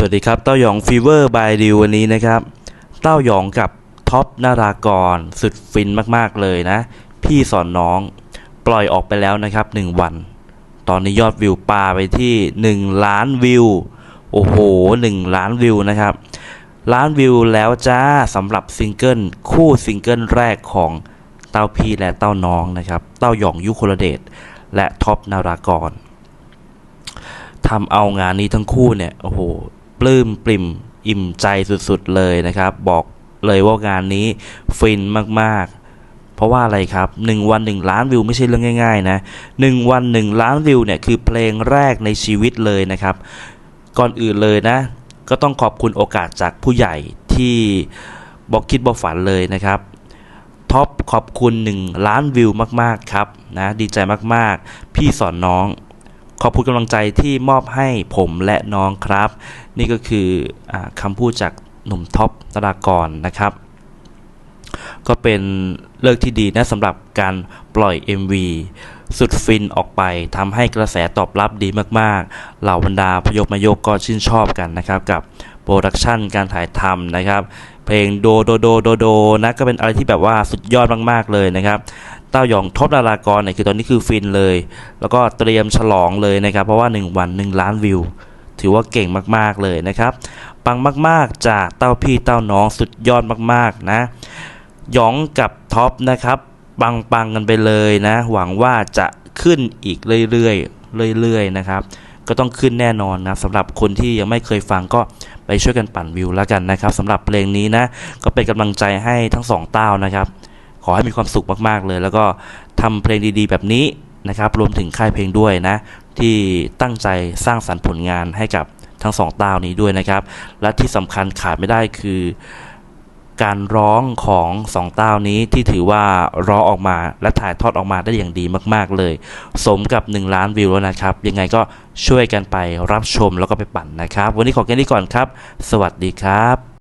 สวัสดีครับ เต้าหยองฟีเวอร์บายดิววันนี้นะครับ เต้าหยองกับท็อปนารากรสุดฟินมากๆเลยนะ พี่สอนน้องปล่อยออกไปแล้วนะครับ 1 วัน ตอนนี้ยอดวิวปาไปที่ 1 ล้านวิว โอ้โห 1 ล้านวิวนะครับ ล้านวิวแล้วจ้าสำหรับซิงเกิลคู่ซิงเกิลแรกของเต้าพี่และเต้าน้องนะครับ เต้าหยองยุคลเดชและท็อปนารากรทำเอางานนี้ทั้งคู่เนี่ยโอ้โห ปลื้มปริ่มอิ่มใจสุดๆเลยนะครับ บอกเลยว่างานนี้ฟินมากๆ เพราะว่าอะไรครับ 1 วัน 1 ล้านวิวไม่ใช่เรื่องง่ายๆนะ1วัน 1 ล้านวิวเนี่ยคือเพลงแรกในชีวิตเลยนะครับ ก่อนอื่นเลยนะ ก็ต้องขอบคุณโอกาสจากผู้ใหญ่ที่บอกคิดบอกฝันเลยนะครับท็อปขอบคุณ 1 ล้านวิวมากๆครับนะดีใจมากๆ พี่สอนน้อง ขอบคุณกำลังใจที่มอบให้ผมและน้องครับ นี่ก็คืออคำพูดจากหนุ่มท็อปตรากรนะครับ ก็เป็นเลิกที่ดีนะสำหรับการปล่อย MV สุดฟินออกไปทำให้กระแสตอบรับดีมากๆ เหล่าบรรดาพยกมายกก็ชื่นชอบกันนะครับกับ โปรดักชันการถ่ายทำนะครับ เพลงโดโดโดโดโดนะก็เป็นอะไรที่แบบว่าสุดยอดมากๆเลยนะครับเต้าหยองท็อปดารากรเนี่ยคือตอนนี้คือฟินเลย แล้วก็เตรียมฉลองเลยนะครับ เพราะว่า 1 วัน 1 ล้านวิว ถือว่าเก่งมากๆเลยนะครับ ปังมากๆ จากเต้าพี่เต้าน้องสุดยอดมากๆนะหยองกับท็อปนะครับปังปังๆกันไปเลยนะ หวังว่าจะขึ้นอีกเรื่อยๆเรื่อยๆนะครับ ก็ต้องขึ้นแน่นอนนะสำหรับคนที่ยังไม่เคยฟังก็ ไปช่วยกันปั่นวิวแล้วกันนะครับสำหรับเพลงนี้นะ ก็เป็นกำลังใจให้ทั้งสองเต้านะครับ ขอให้มีความสุขมากๆเลย แล้วก็ทำเพลงดีๆ แบบนี้นะครับรวมถึงค่ายเพลงด้วยนะ ที่ตั้งใจสร้างสรรค์ผลงานให้กับทั้งสองเต้านี้ด้วยนะครับ และที่สำคัญขาดไม่ได้คือ การร้องของสองเต้านี้ที่ถือว่าร้องออกมาและถ่ายทอดออกมาได้อย่างดีมาก ๆ เลย สมกับ 1 ล้านวิวแล้วนะครับ ยังไงก็ช่วยกันไปรับชมแล้วก็ไปปั่นนะครับ วันนี้ขอแค่นี้ก่อนครับ สวัสดีครับ